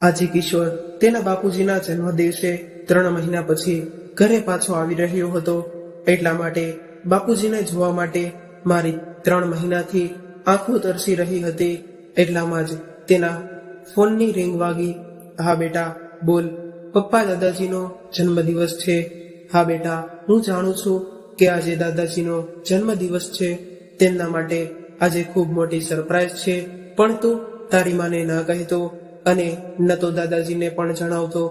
આજે કિશોર તેના બાપુજીના જન્મ દિવસે ત્રણ મહિના પછી ઘરે પાછો આવી રહ્યો હતો. એટલા માટે બાપુજીને જોવા માટે મારી ત્રણ મહિનાથી આંખો તરસી રહી હતી. એટલામાં જ તેના ફોનની રિંગ વાગી. હા બેટા, બોલ. પપ્પા દાદાજીનો જન્મદિવસ છે. હા બેટા, હું જાણું છું કે આજે દાદાજીનો જન્મદિવસ છે. તેમના માટે આજે ખૂબ મોટી સરપ્રાઈઝ છે. પણ તું તારી માને ન કહેતો અને ન તો દાદાજીને પણ જણાવતો,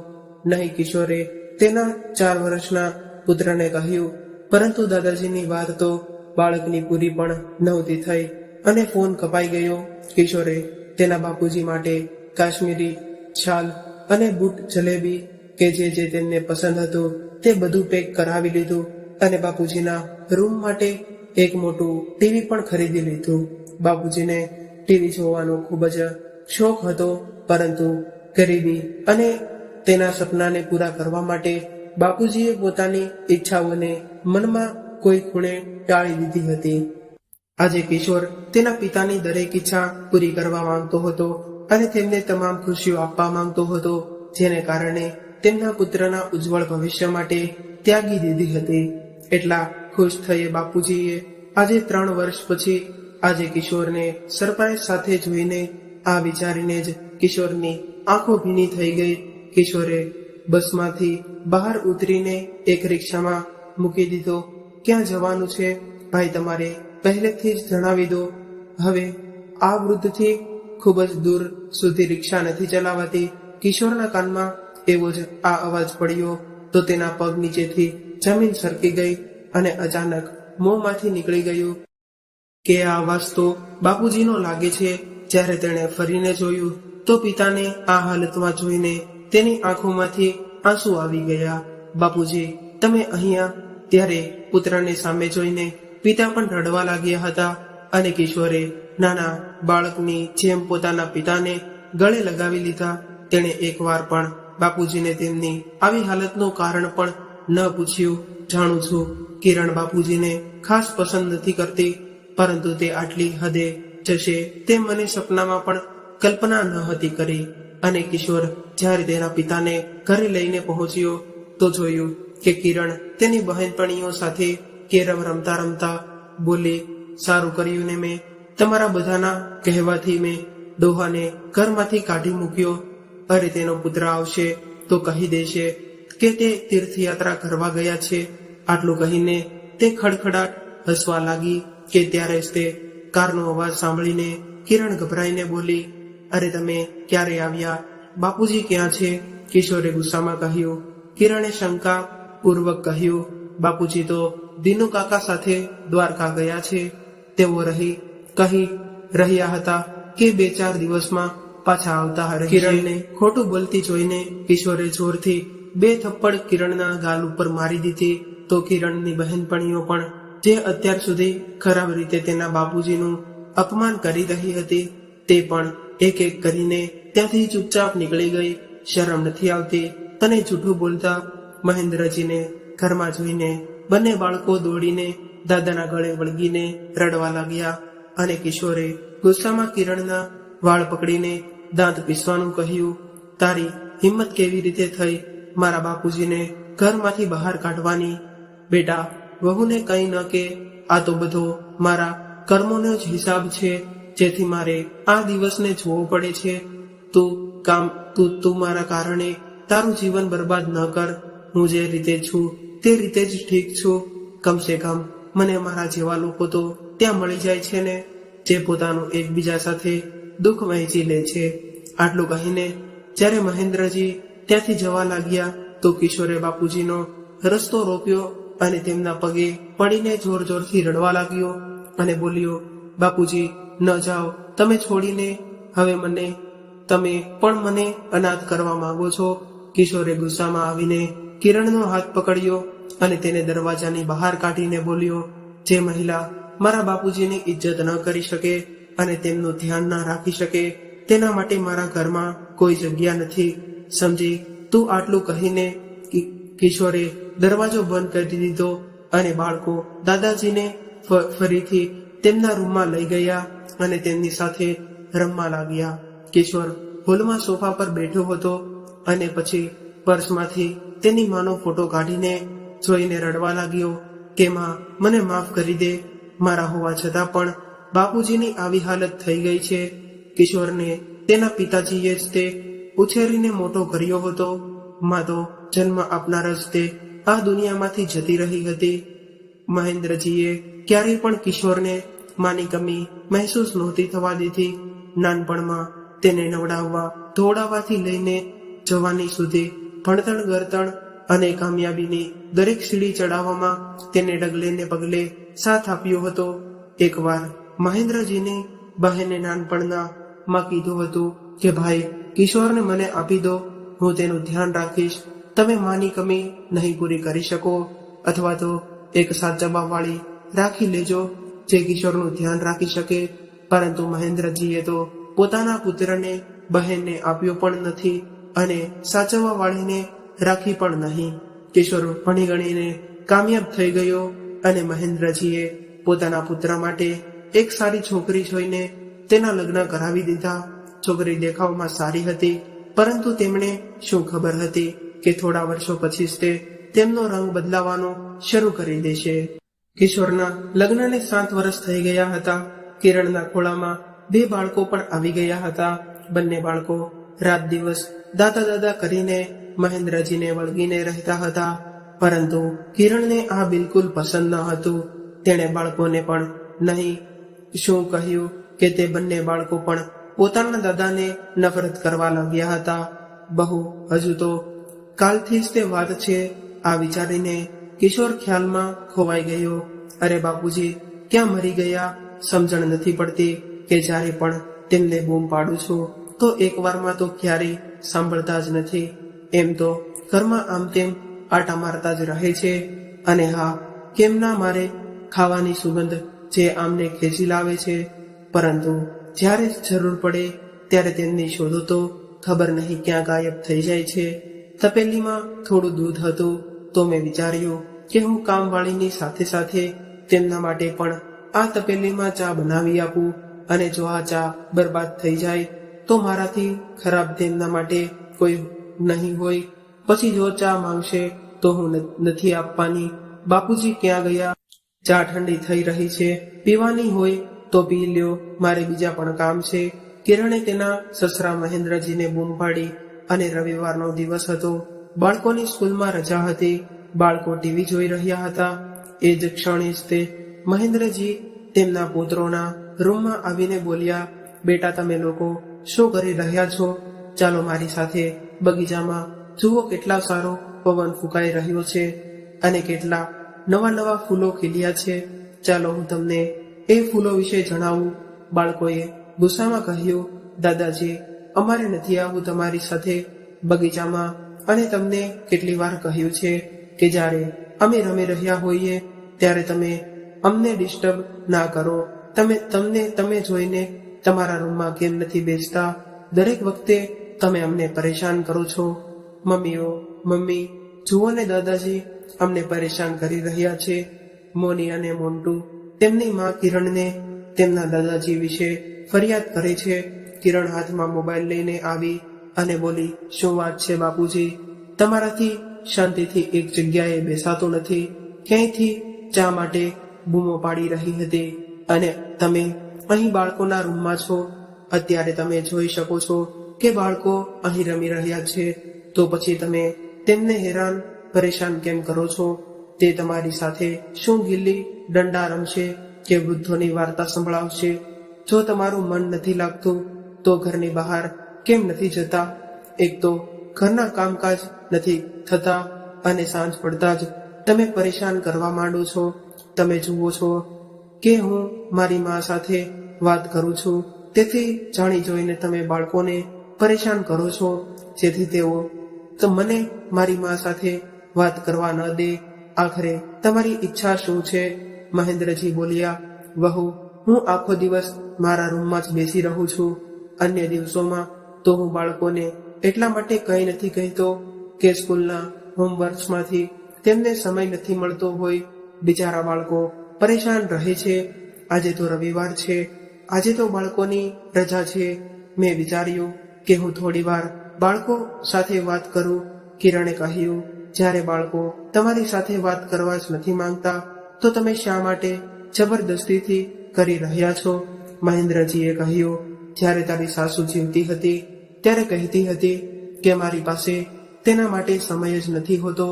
નહીં કિશોરે. તેના ચાર વર્ષના પુત્રને કહ્યું, પરંતુ દાદાજીની વાત તો બાળકની પૂરી પણ નહોતી થઈ અને ફોન કપાઈ ગયો, કિશોરે, તેના બાપુજી માટે કાશ્મીરી છાલ અને બૂટ જલેબી કે જે જે તેમને પસંદ હતું તે બધું પેક કરાવી લીધું અને બાપુજીના રૂમ માટે એક મોટું ટીવી પણ ખરીદી લીધું. બાપુજીને ટીવી જોવાનો ખૂબ જ શોખ હતો, પરંતુ ગરીબી અને તેના સપનાને પૂરા કરવા માટે બાપુજીએ પોતાની ઈચ્છાઓને મનમાં કોઈ ખૂણે ટાળી દીધી હતી. આજે કિશોર તેના પિતાની દરેક ઈચ્છા પૂરી કરવા માંગતો હતો અને તેમને તમામ ખુશીઓ આપવા માંગતો હતો, જેને કારણે તેમના પુત્રના ઉજ્જવળ ભવિષ્ય માટે ત્યાગી દીધી હતી. એટલા ખુશ થયે બાપુજીએ આજે ત્રણ વર્ષ પછી આજે કિશોરને સરપ્રાઈઝ સાથે જોઈને આ વિચારીને જ કિશોરની આંખો ભીની થઈ ગઈ. કિશોરે બસમાંથી બહાર ઉતરીને એક રિક્ષામાં મૂકી દીધો. ક્યાં જવાનું છે? ભાઈ, તમારે પહેલેથી જ જણાવી દો. હવે આ વૃદ્ધથી ખૂબ જ દૂર સુધી રિક્ષા નથી ચલાવાતી. કિશોરના કાનમાં એવો જ આ અવાજ પડ્યો તો તેના પગ નીચેથી જમીન સરકી ગઈ અને અચાનક મોંમાંથી નીકળી ગયું. કે આ અવાજ તો બાપુજીનો લાગે છે? જ્યારે તેણે ફરીને જોયું, તો પિતાને આ હાલતમાં જોઈને તેની આંખોમાંથી આંસુ આવી ગયા. બાપુજી, તમે અહીંયા? ત્યારે પુત્રને સામે જોઈને પિતા પણ રડવા લાગ્યા હતા અને કિશોરે નાના બાળકની જેમ પોતાના પિતાને ગળે લગાવી લીધા. તેણે એકવાર પણ બાપુજીને તેમની આવી હાલતનું કારણ પણ ન પૂછ્યું. જાણું છું, કિરણ બાપુજીને ખાસ પસંદ નથી કરતી, પરંતુ તે આટલી હદે જશે. તે મને સપનામાં પણ કલ્પના ન હતી કરી. અને કિશોર જ્યારે તેના પિતાને ઘરે લઈને પહોંચ્યો, તો જોયું કે કિરણ તેની બહેનપણીઓ સાથે કેરમ રમતા રમતા બોલી, સારું કર્યું ને મેં. તમારા બધાના કહેવાથી મેં ડોહાને ઘરમાંથી કાઢી મૂક્યો. અરે, તેનો પુત્ર આવશે તો કહી દેશે કે તે તીર્થયાત્રા કરવા ગયા છે. આટલું કહીને તે ખડખડાટ હસવા લાગી કે ત્યારે તે કારનો અવાજ સાંભળીને કિરણ ગભરાઈને બોલી, અરે તમે ક્યારે આવ્યા? બાપુજી ક્યાં છે? કિશોરે ગુસ્સામાં કહ્યું, કિરણે શંકા પૂર્વક કહ્યું, બાપુજી તો દિનુ કાકા સાથે દ્વારકા ગયા છે. તેઓ રહી, કહી રહ્યા હતા કે બે ચાર દિવસમાં પાછા આવતા હરે કિરણને ખોટું બોલતી જોઈને કિશોરે જોરથી બે થપ્પડ કિરણના ગાલ ઉપર મારી દીધી. તો કિરણની બહેનપણીઓ પણ જે અત્યાર સુધી ખરાબ રીતે તેના બાપુજીનું અપમાન કરી રહી હતી. તે પણ એક એક કરીને ત્યાંથી ચૂપચાપ નીકળી ગઈ. શરમ નથી આવતી તને જૂઠું બોલતા મહેન્દ્રજીને ઘરમાં જોઈને બંને બાળકો દોડીને દાદાના ગળે વળગીને રડવા લાગ્યા અને કિશોરે ગુસ્સામાં કિરણના વાળ પકડીને દાંત પીસવાનું કહ્યું, તારી હિંમત કેવી રીતે થઈ? મારા બાપુજીને ઘરમાંથી બહાર કાઢવાની. બેટા વહુને કંઈ ન કે, આ તો બધો મારા કર્મોનો જ હિસાબ છે, જેથી મારે આ દિવસને જોવો પડે છે. તું કામ, તું તું મારા કારણે તારું જીવન બરબાદ ન કર. હું જે રીતે છું, તે રીતે જ ઠીક છું. કમસે કમ મને મારા જેવા લોકો તો ત્યાં મળી જાય છે ને, જે પોતાનું એકબીજા સાથે દુઃખ વહેંચી લે છે. આટલું કહીને, જ્યારે મહેન્દ્રજી ત્યાંથી જવા લાગ્યા, તો કિશોરે બાપુજીનો રસ્તો રોક્યો અને તેમના પગે પડીને જોર જોરથી રડવા લાગ્યો અને બોલ્યો, બાપુજી, ન જાઓ. તમે છોડીને હવે મને, તમે પણ મને અનાથ કરવા માંગો છો. કિશોરે ગુસ્સામાં આવીને કિરણનો હાથ પકડ્યો અને તેને દરવાજાની બહાર કાઢીને બોલ્યો, જે મહિલા મારા બાપુજીની ઇજ્જત ન કરી શકે અને તેમનું ધ્યાન ના રાખી શકે, તેના માટે મારા ઘરમાં કોઈ જગ્યા નથી. સમજી, તું આટલું કહીને કિશોરે દરવાજો બંધ કરી દીધો અને બાળકો દાદાજીને ફરીથી તેમના રૂમમાં લઈ ગયા અને તેમની સાથે રમવા લાગ્યા. કિશોર હોલમાં સોફા પર બેઠો હતો અને પછી પર્સમાંથી તેની માનો ફોટો કાઢીને જોઈને રડવા લાગ્યો કે, માં, મને માફ કરી દે. મારા હોવા છતાં પણ બાપુજીની આવી હાલત થઈ ગઈ છે. કિશોરને તેના પિતાજીએ જ તે ઉછેરીને મોટો કર્યો હતો. માં, તો જન્મ આપનાર જ તે આ દુનિયામાંથી જતી રહી હતી. મહેન્દ્રજીએ ક્યારેય પણ કિશોરને માની કમી મહેસૂસ નહોતી થવા દીધી. નાનપણમાં તેને નવડાવવા ધોડાવવાથી લઈને જવાની સુધી ભણતણ, ગરતણ અને કામયાબીની દરેક સીડી ચડાવવામાં તેને ડગલે ને પગલે સાથ આપ્યો હતો. એકવાર મહેન્દ્રજીને બહેને નાનપણના માં કીધું હતું કે, ભાઈ, કિશોરને મને આપી દો. હું તેનું ધ્યાન રાખીશ. તમે માની કમી નહીં પૂરી કરી શકો, અથવા તો એક સાચવવા વાળી રાખી લેજો જે કિશોરનું ધ્યાન રાખી શકે. પરંતુ મહેન્દ્રજીએ તો પોતાના પુત્રને, બહેનને આપ્યો પણ નથી અને સાચવવા વાળીને રાખી પણ નહીં. કિશોર ભણી ગણીને કામયાબ થઈ ગયો અને મહેન્દ્રજીએ પોતાના પુત્ર માટે એક સારી છોકરી જોઈને તેના લગ્ન કરાવી દીધા. છોકરી દેખાવમાં સારી હતી, પરંતુ તેમણે શું ખબર હતી? કે થોડા વર્ષો પછી જ તે તેમનો રંગ બદલાવાનો શરૂ કરી દેશે કિશોરના લગ્નને સાત વર્ષ થઈ ગયા હતા. કિરણના ખોળામાં બે બાળકો પણ આવી ગયા હતા. બંને બાળકો રાત દિવસ દાદા દાદા કરીને મહેન્દ્રજીને વળગીને રહેતા હતા. પરંતુ કિરણને આ બિલકુલ પસંદ ન હતું. તેણે બાળકોને પણ નહીં, શું કહ્યું કે તે બંને બાળકો પણ પોતાના દાદાને નફરત કરવા લાગ્યા હતા. બહુ, હજુ તો કાલથી જ તે વાત છે. આ વિચારીને કિશોર ખ્યાલમાં ખોવાઈ ગયો. અરે બાપુજી, ક્યાં મરી ગયા? સમજણ નથી પડતી કે જ્યારે પણ તેમને બૂમ પાડું છું, તો એકવારમાં તો ક્યારેય સાંભળતા જ નથી. એમ તો ઘરમાં આમ તેમ આટા મારતા જ રહે છે. અને હા, કેમ ના મારે ખાવાની સુગંધ જે આમને ખેંચી લાવે છે? પરંતુ જ્યારે જરૂર પડે, ત્યારે તેમની શોધો તો ખબર નહીં ક્યાં ગાયબ થઈ જાય છે. તપેલીમાં થોડું દૂધ હતું તો મેં વિચાર્યું કે હું કામવાળીની સાથે સાથે તેમના માટે પણ આ તપેલીમાં ચા બનાવી આપું અને જો આ ચા બરબાદ થઈ જાય તો મારાથી ખરાબ તેમના માટે કોઈ નહીં હોય. પછી જો ચા માંગશે તો હું નથી આપવાની. બાપુજી ક્યાં ગયા? ચા ઠંડી થઈ રહી છે. પીવાની હોય તો પી લ્યો. મારે બીજા પણ કામ છે. કિરણે તેના સસરા મહેન્દ્રજીને બૂમ પાડી અને રવિવારનો દિવસ હતો. બાળકોની સ્કૂલમાં રજા હતી. બાળકો ટીવી જોઈ રહ્યા હતા. એ જ ક્ષણે જ તે મહેન્દ્રજી તેમના પુત્રોના રૂમમાં આવીને બોલ્યા, બેટા, તમે લોકો શું કરી રહ્યા છો? ચાલો મારી સાથે બગીચામાં જુઓ કેટલા સારો પવન ફૂંકાઈ રહ્યો છે અને કેટલા નવા નવા ફૂલો ખીલ્યા છે. ચાલો હું તમને એ ફૂલો વિશે જણાવું. બાળકોએ ગુસ્સામાં કહ્યું, દાદાજી અમારે નથી આવવું તમારી સાથે બગીચામાં. અને તમને કેટલી વાર કહ્યું છે કે જ્યારે અમે રમી રહ્યા હોઈએ, ત્યારે તમે અમને ડિસ્ટર્બ ના કરો. તમે, તમને, તમે જોઈને તમારા રૂમમાં કેમ નથી બેસતા? દરેક વખતે તમે અમને પરેશાન કરો છો. મમ્મીઓ, મમ્મી, જુઓ ને દાદાજી, અમને પરેશાન કરી રહ્યા છે. મોની અને મોન્ટુ તેમની માં કિરણને તેમના દાદાજી વિશે ફરિયાદ કરે છે. કિરણ હાથમાં મોબાઈલ લઈને આવી અને બોલી, શું વાત છે બાપુજી? તમારાથી શાંતિથી એક જગ્યાએ બેસાતો નથી. ક્યાંયથી? ચા માટે બૂમો પાડી રહી હતી. અને તમે અહીં બાળકોના રૂમમાં છો. અત્યારે તમે જોઈ શકો છો કે બાળકો અહીં રમી રહ્યા છે. તો પછી તમે તેમને હેરાન, પરેશાન કેમ કરો છો? તે તમારી સાથે શું ગિલ્લી, દંડા રમશે કે વૃદ્ધોની વાર્તા સંભળાવશે? જો તમારું મન નથી લાગતું તો ઘરની બહાર કેમ નથી જતા? એક તો ઘરના કામકાજ નથી થતા અને સાંજ પડતા જ તમે પરેશાન કરવા માંડો છો. તમે જુઓ છો કે હું મારી મા સાથે વાત કરું છું. તેથી જાણી જોઈને તમે બાળકોને પરેશાન કરો છો. જેથી તેઓ તો મને મારી મા સાથે વાત કરવા ન દે. આખરે તમારી ઈચ્છા શું છે? મહેન્દ્રજી બોલ્યા, વહુ, હું આખો દિવસ મારા રૂમમાં જ બેસી રહું છું. અન્ય દિવસોમાં તો હું બાળકોને એટલા માટે કંઈ નથી કહેતો કે સ્કૂલના હોમવર્ક્સમાંથી તેમને સમય નથી મળતો હોય. બિચારા બાળકો પરેશાન રહે છે. આજે તો રવિવાર છે. આજે તો બાળકોની રજા છે. મેં વિચાર્યું કે હું થોડીવાર બાળકો સાથે વાત કરું. કિરણે કહ્યું, જ્યારે બાળકો તમારી સાથે વાત કરવા જ નથી માંગતા, તો તમે શા માટે જબરદસ્તીથી કરી રહ્યા છો? મહેન્દ્રજીએ કહ્યું જ્યારે તારી સાસુ જીવતી હતી, ત્યારે કહેતી હતી કે મારી પાસે તેના માટે સમય જ નથી હોતો.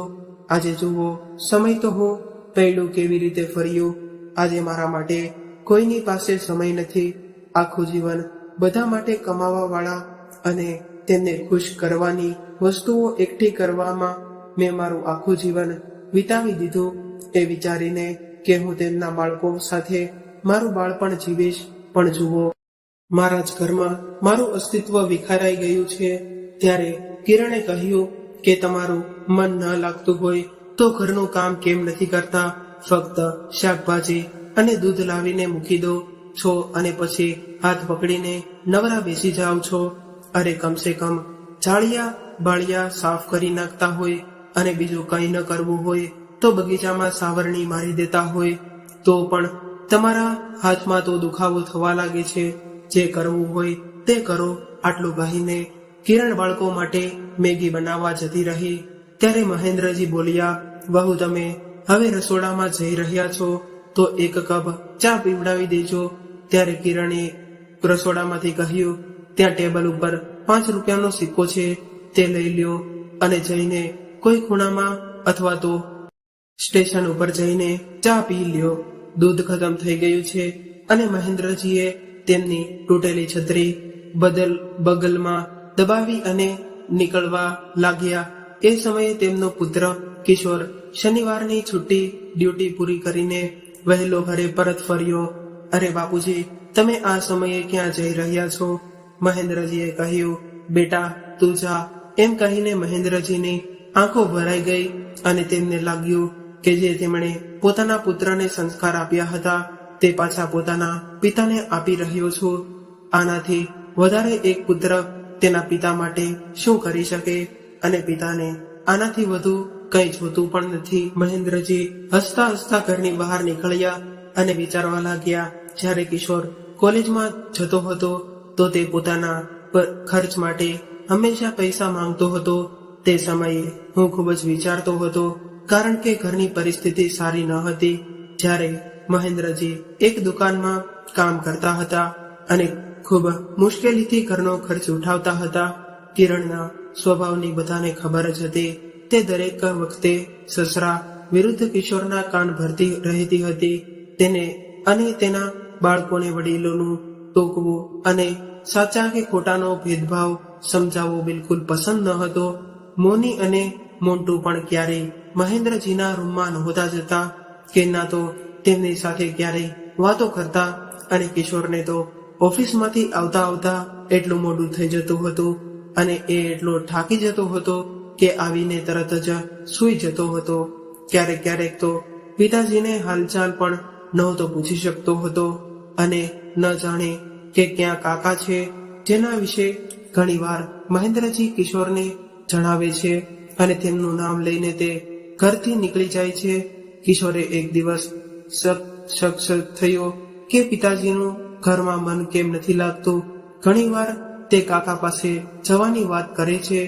આજે જુઓ, સમય તો હું પૈડું કેવી રીતે ફર્યું? આજે મારા માટે કોઈની પાસે સમય નથી. આખું જીવન બધા માટે કમાવા વાળા અને તેમને ખુશ કરવાની વસ્તુઓ એકઠી કરવામાં મેં મારું આખું જીવન વિતાવી દીધું. એ વિચારીને કે હું તેમના બાળકો સાથે મારું બાળપણ જીવીશ. પણ જુઓ મારા જ ઘરમાં મારું અસ્તિત્વ વિખારાઈ ગયું છે. ત્યારે કિરણે કહ્યું કે તમારું મન ન લાગતું હોય તો ઘરનું કામ કેમ નથી કરતા? ફક્ત શાકભાજી અને દૂધ લાવીને મૂકી દો. છો અને પછી હાથ પકડીને નવરા બેસી જાઓ છો. અરે કમસે કમ જાળિયા બાળિયા સાફ કરી નાખતા હોય અને બીજું કંઈ ન કરવું હોય તો બગીચામાં સાવરણી મારી દેતા હોય. તો પણ તમારા હાથમાં તો દુખાવો થવા લાગે છે. જે કરવું હોય તે કરો. આટલું કહીને કિરણ બાળકો માટે મેગી બનાવવા જતી રહી. ત્યારે મહેન્દ્રજી બોલ્યા બહુ તમે હવે રસોડામાં જઈ રહ્યા છો, તો એક કપ ચા પીવડાવી દેજો. ત્યારે કિરણે રસોડામાંથી કહ્યું, ત્યાં ટેબલ ઉપર પાંચ રૂપિયાનો સિક્કો છે, તે લઈ લ્યો. અને જઈને કોઈ ખૂણામાં અથવા તો સ્ટેશન ઉપર જઈને ચા પી લ્યો. દૂધ ખતમ થઈ ગયું છે અને મહેન્દ્રજીએ તેમની તૂટેલી છત્રી બદલ બગલમાં દબાવી અને નીકળવા લાગ્યા. એ સમયે તેમનો પુત્ર કિશોર શનિવારની છુટ્ટી ડ્યુટી પૂરી કરીને વહેલો ઘરે પરત ફર્યો. અરે બાપુજી, તમે આ સમયે ક્યાં જઈ રહ્યા છો? મહેન્દ્રજીએ કહ્યું. બેટા, તું જા. એમ કહીને મહેન્દ્રજીની આંખો ભરાઈ ગઈ અને તેમને લાગ્યું કે જે તેમણે પોતાના પુત્રને સંસ્કાર આપ્યા હતા તે પાછા પોતાના પિતાને આપી રહ્યો છું. આનાથી વધારે એક પુત્ર તેના પિતા માટે શું કરી શકે? અને પિતાને આનાથી વધુ કંઈ જોતું પણ નથી. મહેન્દ્રજી હસતા હસતા ઘરની બહાર નીકળ્યા અને વિચારવા લાગ્યા, જ્યારે કિશોર કોલેજમાં જતો હતો, તો તે પોતાના ખર્ચ માટે હંમેશા પૈસા માંગતો હતો. તે સમયે હું ખૂબ જ વિચારતો હતો, કારણ કે ઘરની પરિસ્થિતિ સારી ન હતી. જ્યારે મહેન્દ્રજી એક દુકાનમાં કામ કરતા હતા અને ખૂબ મુશ્કેલીથી ઘરનો ખર્ચ ઉઠાવતા હતા. કિરણના સ્વભાવની બધાને ખબર જ હતી. તે દરેક વખતે સસરા વિરુદ્ધ કિશોરના કાન ભરતી રહેતી હતી. તેને અને તેના બાળકોને વડીલોનું ટોકવું અને સાચા કે ખોટાનો ભેદભાવ સમજાવવો બિલકુલ પસંદ ન હતો. મોની અને મોન્ટુ પણ ક્યારેય મહેન્દ્રજીના રૂમમાં નહોતા જતા, કે ના તો તેમની સાથે ક્યારેય વાતો કરતા અને કિશોરને તો ઓફિસમાંથી આવતા આવતા એટલું મોડું થઈ જતું હતું અને એ એટલો થાકી જતો હતો કે આવીને તરત જ સૂઈ જતો હતો. ક્યારેક ક્યારેક તો પિતાજીને હાલચાલ પણ નહોતો પૂછી શકતો હતો અને ન જાણે કે ક્યાં કાકા છે જેના વિશે ઘણીવાર મહેન્દ્રજી કિશોરને જણાવે છે અને તેમનું નામ લઈને તે ઘરથી નીકળી જાય છે. કિશોરે એક દિવસ શખ્સ થયો કે પિતાજીનું ઘરમાં મન કેમ નથી લાગતું? ઘણીવાર તે કાકા પાસે જવાની વાત કરે છે,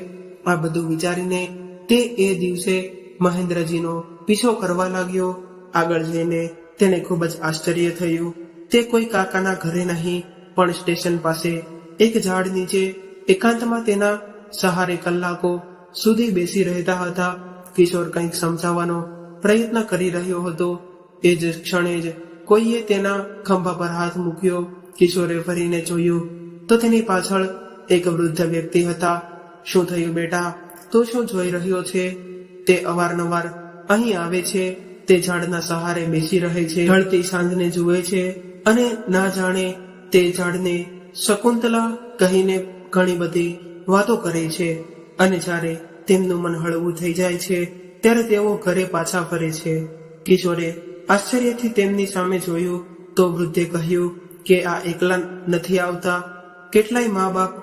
આ બધું વિચારીને તે એ દિવસે મહેન્દ્રજીનો પીછો કરવા લાગ્યો. આગળ જઈને તેને ખૂબ જ આશ્ચર્ય થયું. તે કોઈ કાકાના ઘરે નહીં, પણ સ્ટેશન પાસે એક ઝાડ નીચે એકાંતમાં તેના સહારે કલાકો સુધી બેસી રહેતા હતા. કિશોર કંઈક સમજાવવાનો પ્રયત્ન કરી રહ્યો હતો. એ જ ક્ષણે જ કોઈએ તેના ખંભા પર હાથ મૂક્યો, કિશોરે ફરીને જોયું, તો તેની પાછળ એક વૃદ્ધ વ્યક્તિ હતા. શું થયું બેટા? તો શું જોઈ રહ્યો છે? તે અવારનવાર અહીં આવે છે, તે ઝાડના સહારે બેસી રહે છે, ઢળતી સાંજને જુએ છે અને ના જાણે તે ઝાડને શકુંતલા કહીને ઘણી બધી વાતો કરે છે અને જ્યારે તેમનું મન હળવું થઈ જાય છે, ત્યારે તેઓ ઘરે પાછા ફરે છે. કિશોરે આશ્ચર્યથી તેમની સામે જોયું તો વૃદ્ધે કહ્યું કે આ એકલા નથી આવતા. કેટલાય મા બાપ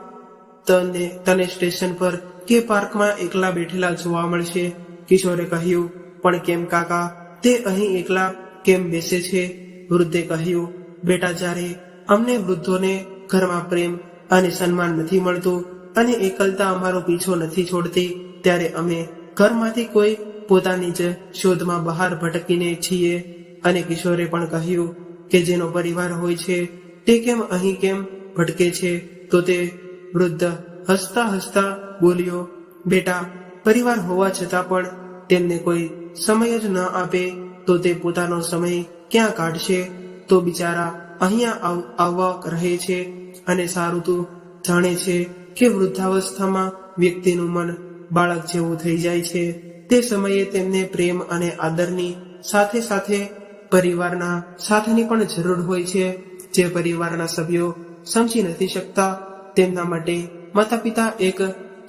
તને તને સ્ટેશન પર કે પાર્કમાં એકલા બેઠેલા જોવા મળશે, કિશોરે કહ્યું. પણ કેમ કાકા? તે અહીં એકલા કેમ બેસે છે? વૃદ્ધે કહ્યું. બેટા, જ્યારે અમને વૃદ્ધોને ઘરમાં પ્રેમ અને સન્માન નથી મળતું અને એકલતા અમારો પીછો નથી છોડતી, ત્યારે અમે ઘરમાંથી કોઈ પોતાની જ શોધમાં બહાર ભટકીને છીએ અને કિશોરે પણ કહ્યું કે જેનો પરિવાર હોય છે, તે કેમ અહીં કેમ ભટકે છે? તો તે વૃદ્ધ હસતા હસતા બોલ્યો, બેટા, પરિવાર હોવા છતાં પણ તેમને કોઈ સમય જ ન આપે, તો તે પોતાનો સમય ક્યાં કાઢશે? તો બિચારા અહીંયા આવ- આવવા રહે છે અને સારું તું જાણે છે કે વૃદ્ધાવસ્થામાં વ્યક્તિનું મન બાળક જેવું થઈ જાય છે. તે સમયે તેમને પ્રેમ અને આદરની સાથે સાથે પરિવારના સાથની પણ જરૂર હોય છે. જે પરિવારના સભ્યો સમજી નથી શકતા, તેમના માટે માતા પિતા એક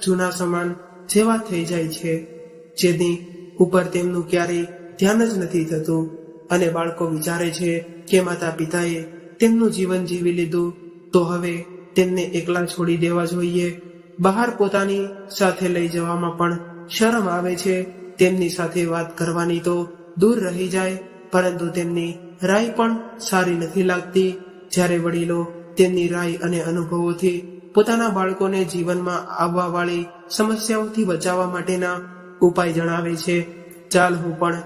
જૂના સમાન જેવા થઈ જાય છે, જેની ઉપર તેમનું ક્યારેય ધ્યાન જ નથી થતું. અને બાળકો વિચારે છે કે માતા પિતાએ તેમનું જીવન જીવી લીધું, તો હવે તેમને એકલા છોડી દેવા જોઈએ. બહાર પોતાની સાથે લઈ જવામાં પણ શરમ આવે છે. તેમની સાથે વાત કરવાની તો દૂર રહી જાય, પરંતુ તેમની રાય પણ સારી નથી લાગતી. જ્યારે વડીલો તેમની રાય અને અનુભવોથી પોતાના બાળકોને જીવનમાં આવવા વાળી સમસ્યાઓથી બચાવવા માટેના ઉપાય જણાવે છે. ચાલ હું પણ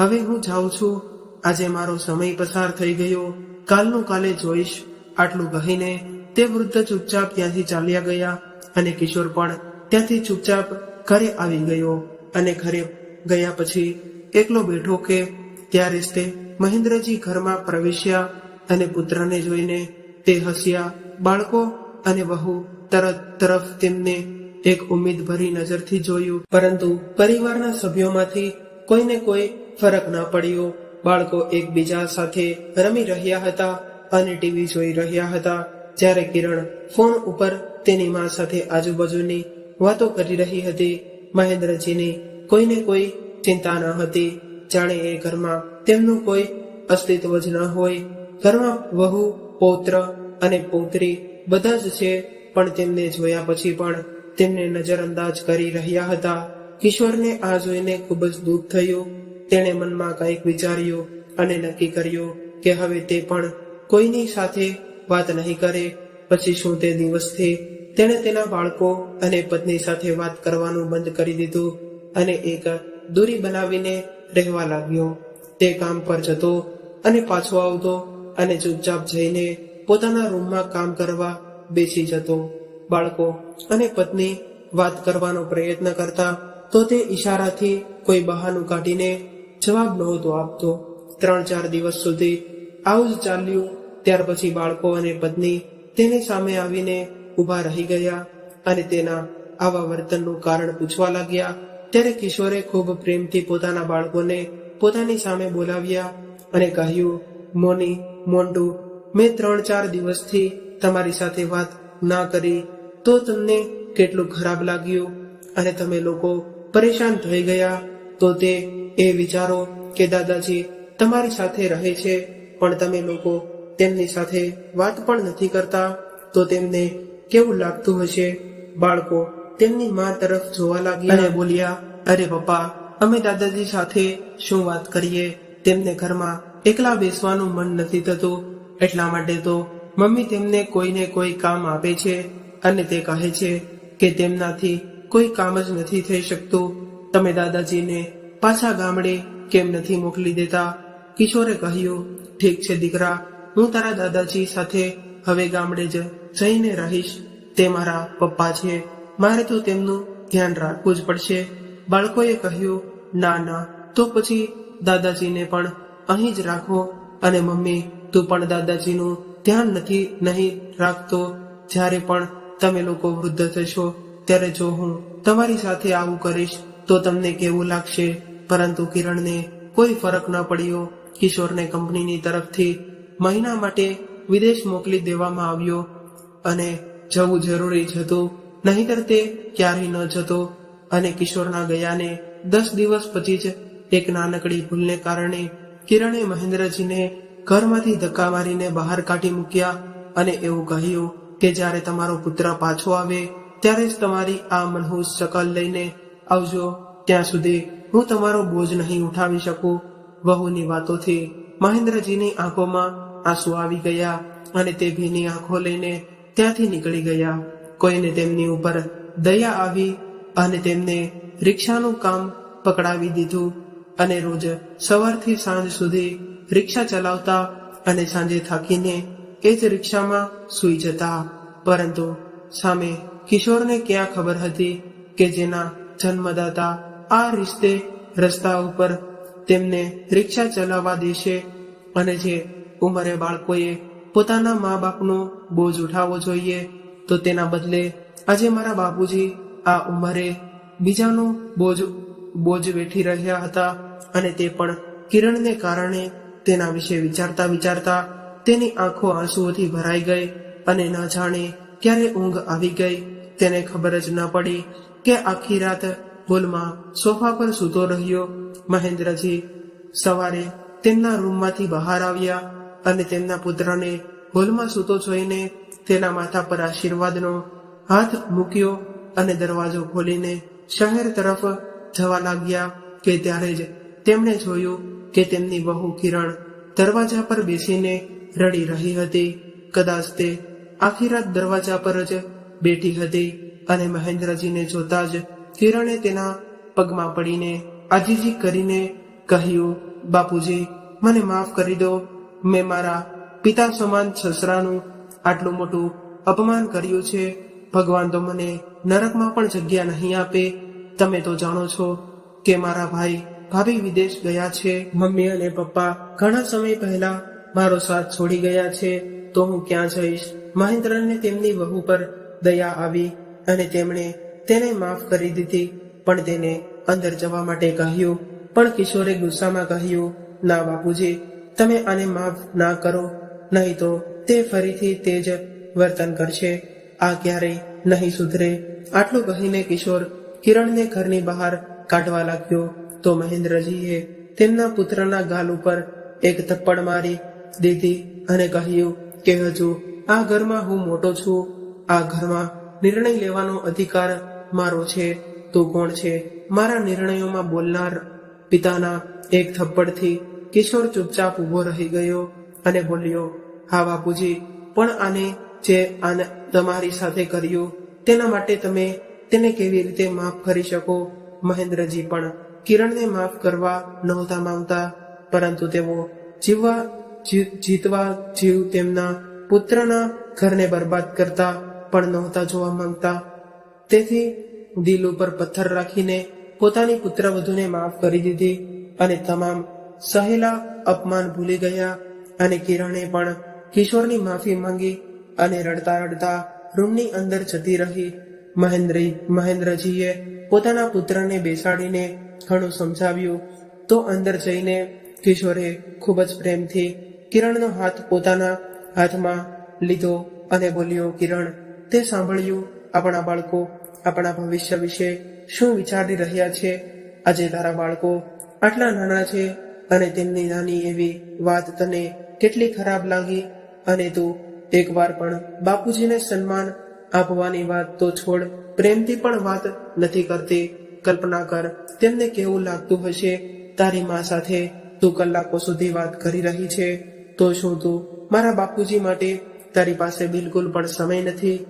હવે હું જાઉં છું. આજે મારો સમય પસાર થઈ ગયો. કાલનું કાલે જોઈશ. આટલું કહીને તે વૃદ્ધ ચૂપચાપ ત્યાંથી ચાલ્યા ગયા અને કિશોર પણ ત્યાંથી ચૂપચાપ ઘરે આવી ગયો અને ઘરે ગયા પછી એકલો બેઠો કે ત્યારે જ તે મહેન્દ્રજી ઘરમાં પ્રવેશ્યા અને પુત્રને જોઈને તે હસ્યા. બાળકો અને વહુ તરત તરફ તેમને એક ઉમેદ ભરી નજરથી જોયું. પરંતુ પરિવારના સભ્યોમાંથી કોઈને કોઈ ફરક ન પડ્યો. બાળકો એકબીજા સાથે રમી રહ્યા હતા અને ટીવી જોઈ રહ્યા હતા. જ્યારે કિરણ ફોન ઉપર તેની મા સાથે આજુબાજુની વાતો કરી રહી હતી. મહેન્દ્રજીની કોઈને કોઈ ચિંતા ન હતી. જાણે એ ઘરમાં તેમનું કોઈ અસ્તિત્વ જ ન હોય. ઘરમાં વહુ, પૌત્ર અને પૌત્રી બધા જ છે, પણ તેમને જોયા પછી પણ તેમને નજરઅંદાજ કરી રહ્યા હતા કિશોરને આ જોઈને ખૂબ જ દુઃખ થયું. તેણે મનમાં કંઈક વિચાર્યું અને નક્કી કર્યું કે હવે તે પણ કોઈની સાથે વાત નહીં કરે. પછી શું તે દિવસથી તેણે તેના બાળકો અને પત્ની સાથે વાત કરવાનું બંધ કરી દીધું અને એક દૂરી બનાવીને રહેવા લાગ્યો. તે કામ પર જતો અને પાછો આવતો અને ચૂપચાપ જઈને પોતાના રૂમમાં કામ કરવા બેસી જતો. બાળકો અને પત્ની વાત કરવાનો પ્રયત્ન કરતા તો તે ઈશારાથી કોઈ બહાનું કાઢીને જવાબ નહોતો આપતો. ત્રણ ચાર દિવસ સુધી આવું જ ચાલ્યું. ત્યાર પછી બાળકો અને પત્ની તેની સામે આવીને ઊભા રહી ગયા અને તેના આવા વર્તનનું કારણ પૂછવા લાગ્યા. ત્યારે કિશોરે ખૂબ પ્રેમથી પોતાના બાળકોને પોતાની સામે બોલાવ્યા અને કહ્યું, મોની, મોન્ટુ, મેં ત્રણ ચાર દિવસથી તમારી સાથે વાત ના કરી. તો તમને કેટલું ખરાબ લાગ્યું? અને તમે લોકો પરેશાન થઈ ગયા? તો તે એ વિચારો કે દાદાજી, તમારી સાથે રહે છે, પણ તમે લોકો તેમની સાથે વાત પણ નથી કરતા. તો તેમને કેવું લાગતું હશે? બાળકો, તેમની માં તરફ જોવા લાગ્યા. અને બોલ્યા, અરે પપ્પા, અમે દાદાજી સાથે શું વાત કરીએ? તેમને ઘરમાં એકલા બેસવાનું મન નથી થતું. એટલા માટે તો મમ્મી તેમને કોઈને કોઈ કામ આપે છે અને તે કહે છે કે તેમનાથી કોઈ કામ જ નથી થઈ શકતું. તમે દાદાજીને પાછા ગામડે કેમ નથી મોકલી દેતા? કિશોરે કહ્યું, ઠીક છે દીકરા, હું તારા દાદાજી સાથે હવે ગામડે જ જઈને રહીશ. તે મારા પપ્પા છે. મારે તો તેમનું ધ્યાન રાખવું જ પડશે. બાળકોએ કહ્યું, ના ના, તો પછી દાદાજીને પણ અહીં જ રાખો અને મમ્મી, તું પણ દાદાજીનું ધ્યાન નથી, નહીં રાખતો. જ્યારે પણ તમે લોકો વૃદ્ધ થશો, ત્યારે જો હું તમારી સાથે આવું કરીશ, તો તમને કેવું લાગશે? પરંતુ કિરણને કોઈ ફરક ન પડ્યો. કિશોરને કંપનીની તરફથી મહિના માટે વિદેશ મોકલી દેવામાં આવ્યો. અને જવું જરૂરી જ હતું નહીંતર તે ક્યારેય ન જતો. અને કિશોરના ગયાને દસ દિવસ પછી જ એક નાનકડી ભૂલને કારણે કિરણે મહેન્દ્રજીને ઘરમાંથી ધક્કા મારીને બહાર કાઢી મૂક્યા અને એવું કહ્યું કે જ્યારે તમારો પુત્ર પાછો આવે, ત્યારે જ તમારી આ મનહૂસ શકલ લઈને આવજો. ત્યાં સુધી હું તમારો બોજ નહીં ઉઠાવી શકું. વહુની વાતોથી મહેન્દ્રજીની આંખોમાં આંસુ આવી ગયા અને તે ભીની આંખો લઈને ત્યાંથી નીકળી ગયા. કોઈને તેમની ઉપર દયા આવી અને તેમને રિક્ષાનું કામ પકડાવી દીધું અને રોજ સવારથી સાંજ સુધી રિક્ષા ચલાવતા અને સાંજે થાકીને એ જ રિક્ષામાં સૂઈ જતા. પરંતુ સામે કિશોરને ક્યાં ખબર હતી કે જેના જન્મદાતા આ રિશ્તે રસ્તા ઉપર તેમને રિક્ષા ચલાવવા દેશે અને જે ઉંમરે બાળકોએ પોતાના મા બાપનો બોજ ઉઠાવવો જોઈએ. તો તેના બદલે આજે મારા બાપુજી આ ઉંમરે બીજાનો બોજ બોજ વેઠી રહ્યા હતા અને તે પણ કિરણને કારણે તેના વિશે વિચારતા વિચારતા તેની આંખો આંસુઓથી ભરાઈ ગઈ અને ન જાણે ક્યારે ઊંઘ આવી ગઈ. તેને ખબર જ ન પડી કે આખી રાત હોલમાં સોફા પર સૂતો રહ્યો. મહેન્દ્રજી સવારે તેમના રૂમમાંથી બહાર આવ્યા. અને તેમના પુત્રને હોલમાં સૂતો જોઈને તેના માથા પર આશીર્વાદનો હાથ મૂક્યો અને દરવાજો ખોલીને શહેર તરફ જવા લાગ્યા કે ત્યારે જ તેમણે જોયું કે તેમની બહુ કિરણ દરવાજા પર બેસીને રડી રહી હતી. કદાચ તે આખી રાત દરવાજા પર જ બેઠી હતી અને મહેન્દ્રજીને જોતા જ કિરણે તેના પગમાં પડીને આજીજી કરીને કહ્યું, બાપુજી, મને માફ કરી દો. મેં મારા પિતા સમાન સસરાનું આટલું મોટું અપમાન કર્યું છે. ભગવાન તો મને નરકમાં પણ જગ્યા નહીં આપે. તમે તો જાણો છો કે મારા ભાઈ ભાભી વિદેશ ગયા છે. મમ્મી અને પપ્પા ઘણા સમય પહેલા મારો સાથ છોડી ગયા છે. તો હું ક્યાં જઈશ? મહેન્દ્રને તેમની વહુ પર દયા આવી અને તેમણે તેને માફ કરી દીધી. પણ તેને અંદર જવા માટે કહ્યું. પણ કિશોરે ગુસ્સામાં કહ્યું, ના બાપુજી તમે આને માફ ના કરો, નહીં તો તે ફરીથી તે જ વર્તન કરશે. આ ક્યારેય નહીં સુધરે. આટલું કહીને કિશોર કિરણને ઘરની બહાર કાઢવા લાગ્યો. તો મહેન્દ્રજીએ તેમના પુત્રના ગાલ ઉપર એક થપ્પડ મારી દીધી અને કહ્યું કે, હજુ આ ઘરમાં હું મોટો છું. આ ઘરમાં નિર્ણય લેવાનો અધિકાર મારો છે. તું કોણ છે? મારા નિર્ણયોમાં બોલનાર પિતાના એક થપ્પડથી કિશોર ચૂપચાપ ઊભો રહી ગયો અને બોલ્યો, હા, બાપુજી, પણ આને જે આને તમારી સાથે કર્યું, તેના માટે તમે તેને કેવી રીતે માફ કરી શકો? મહેન્દ્રજી પણ કિરણને માફ કરવા નહોતા માંગતા, પરંતુ તેઓ જીવવા જીતવા જીવ તેમના પુત્રના ઘરને બરબાદ કરતા પણ નહોતા જોવા માંગતા. તેથી દિલ ઉપર પથ્થર રાખીને પોતાની પુત્રવધુને માફ કરી દીધી અને તમામ સહેલા અપમાન ભૂલી ગયા અને કિરણે પણ કિશોરની માફી માંગી અને રડતા રડતા રૂમની અંદર જતી રહી. મહેન્દ્રી, મહેન્દ્રજીએ પોતાના પુત્રને બેસાડીને ઘણું સમજાવ્યું. તો અંદર જઈને કિશોરે ખૂબ જ પ્રેમથી કિરણનો હાથ પોતાના હાથમાં લીધો અને બોલ્યો, કિરણ, તે સાંભળ્યું આપણા બાળકો, આપણા ભવિષ્ય વિશે શું વિચારી રહ્યા છે? આજે તારા બાળકો આટલા નાના છે અને તેમની નાની એવી વાત તને કેટલી ખરાબ લાગી? અને તું એકવાર પણ બાપુજીને સન્માન આપવાની વાત તો છોડ, પ્રેમથી પણ વાત નથી કરતી. કલ્પના કર, તેમને કેવું લાગતું હશે? તારી માં સાથે તું કલાકો સુધી વાત કરી રહી છે. તો શું તું મારા બાપુજી માટે તારી પાસે બિલકુલ પણ સમય નથી?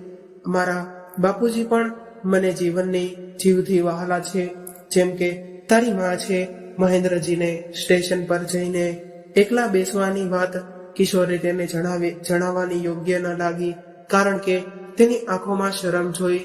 મારા બાપુજી પણ મને જીવનની જીવથી વહાલા છે. જેમ કે તારી માં છે મહેન્દ્રજીને સ્ટેશન પર જઈને એકલા બેસવાની વાત કિશોરે તેને જણાવી જણાવવાની યોગ્ય ન લાગી, કારણ કે તેની આંખોમાં શરમ જોઈ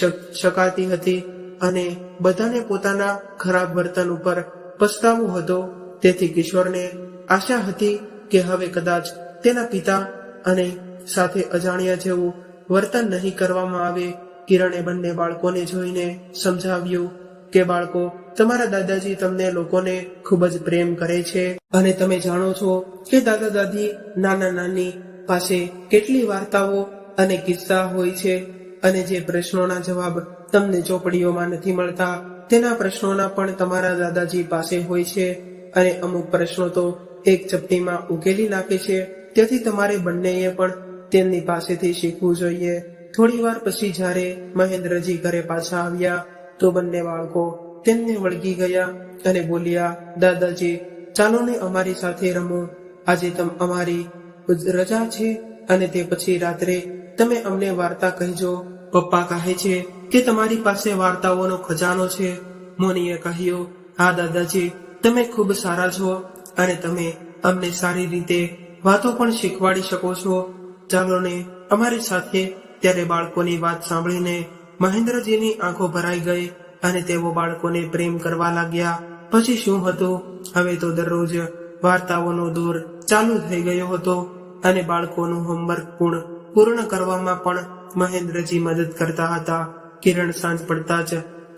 શક- શકાતી હતી અને બધાને પોતાના ખરાબ વર્તન ઉપર પસ્તાવો હતો. તેથી કિશોરને આશા હતી કે હવે કદાચ તેના પિતા અને સાથે અજાણ્યા જેવું વર્તન નહીં કરવામાં આવે. કિરણે બંને બાળકોને જોઈને સમજાવ્યું કે બાળકો તમારા દાદાજી તમને લોકોને ખૂબ જ પ્રેમ કરે છે અને તમે જાણો છો કે દાદા દાદી નાના નાની પાસે કેટલી વાર્તાઓ અને કિસ્સા હોય છે અને જે પ્રશ્નોના જવાબ તમને ચોપડીઓમાં નથી મળતા, તેના પ્રશ્નોના પણ તમારા દાદાજી પાસે હોય છે અને અમુક પ્રશ્નો તો એક ચપટીમાં ઉકેલી નાખે છે. તેથી તમારે બંનેએ પણ તેમની પાસેથી શીખવું જોઈએ. થોડી વાર પછી જ્યારે મહેન્દ્રજી ઘરે પાછા આવ્યા, તો બંને બાળકો તેમને વળગી ગયા અને બોલ્યા, દાદાજી, ચાલો ને અમારી સાથે રમો. આજે તમ અમારી રજા છે અને તે પછી રાત્રે તમે અમને વાર્તા કહેજો. પપ્પા કહે છે કે તમારી પાસે વાર્તાઓનો ખજાનો છે. મોનીએ કહ્યું, હા, દાદાજી, તમે ખૂબ સારા છો અને તમે અમને સારી રીતે વાતો પણ શીખવાડી શકો છો. ચાલો ને અમારી સાથે ત્યારે બાળકોની વાત સાંભળીને મહેન્દ્રજીની આંખો ભરાઈ ગઈ અને તેઓ બાળકોને પ્રેમ કરવા લાગ્યા. પછી શું હતું? હવે તો દરરોજ વાર્તાઓનો દોર ચાલુ થઈ ગયો હતો અને બાળકોનું હોમવર્ક પૂર્ણ પૂર્ણ કરવામાં પણ મહેન્દ્રજી મદદ કરતા હતા. કિરણ સાંજ પડતા જ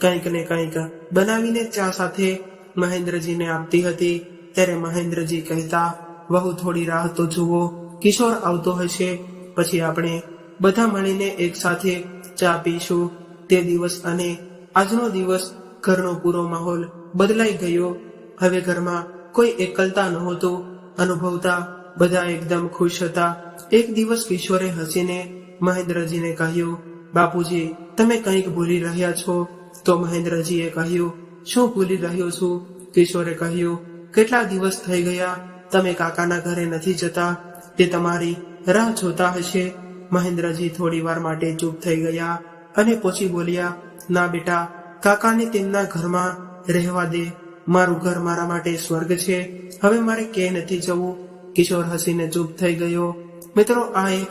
કંઈક ને કંઈક બનાવીને ચા સાથે મહેન્દ્રજીને આપતી હતી. ત્યારે મહેન્દ્રજી કહેતા, વહુ, થોડી રાહ તો જુઓ. કિશોર આવતો હશે. પછી આપણે બધા મળીને એક સાથે ચા પીશું. તે દિવસ અને આજનો દિવસ ઘરનો પૂરો માહોલ બદલાઈ ગયો. હવે ઘરમાં કોઈ એકલતા નહોતું. અનુભવતા બધા એકદમ ખુશ હતા. એક દિવસ કિશોરે હસીને મહેન્દ્રજીને કહ્યું, બાપુજી, તમે કંઈક ભૂલી રહ્યા છો. તો મહેન્દ્રજીએ કહ્યું, શું ભૂલી રહ્યો છું? કિશોરે કહ્યું, કેટલા દિવસ થઈ ગયા, તમે કાકાના ઘરે નથી જતા. તે તમારી રાહ જોતા હશે. મહેન્દ્રજી થોડી વાર માટે ચૂપ થઈ ગયા અને પછી બોલ્યા ના બેટા, કાકાને તેમના ઘરમાં રહેવા દે. મારું ઘર મારા માટે સ્વર્ગ છે. હવે મારે ક્યાંય નથી જવું? કિશોર હસીને ચૂપ થઈ ગયો. મિત્રો, આ એક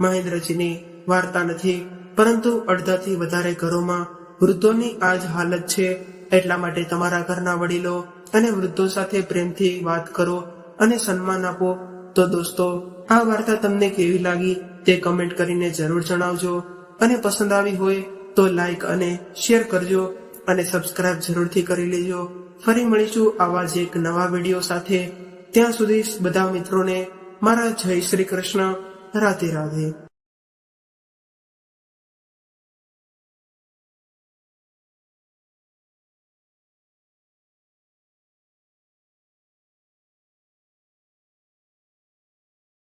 મહેન્દ્રજીની વાર્તા નથી, પરંતુ અડધાથી વધારે ઘરોમાં વૃદ્ધોની આ જ હાલત છે. એટલા માટે તમારા ઘરના વડીલો અને વૃદ્ધો સાથે પ્રેમથી વાત કરો અને સન્માન આપો. તો દોસ્તો, આ વાર્તા તમને કેવી લાગી તે કમેન્ટ કરીને જરૂર જણાવજો. અને પસંદ આવી હોય તો લાઈક અને શેર કરજો અને સબસ્ક્રાઇબ જરૂરથી કરી લેજો. ફરી મળીશું આવા જ એક નવા વીડિયો સાથે. ત્યાં સુધી બધા મિત્રોને મારા જય શ્રી કૃષ્ણ. રાધે રાધે.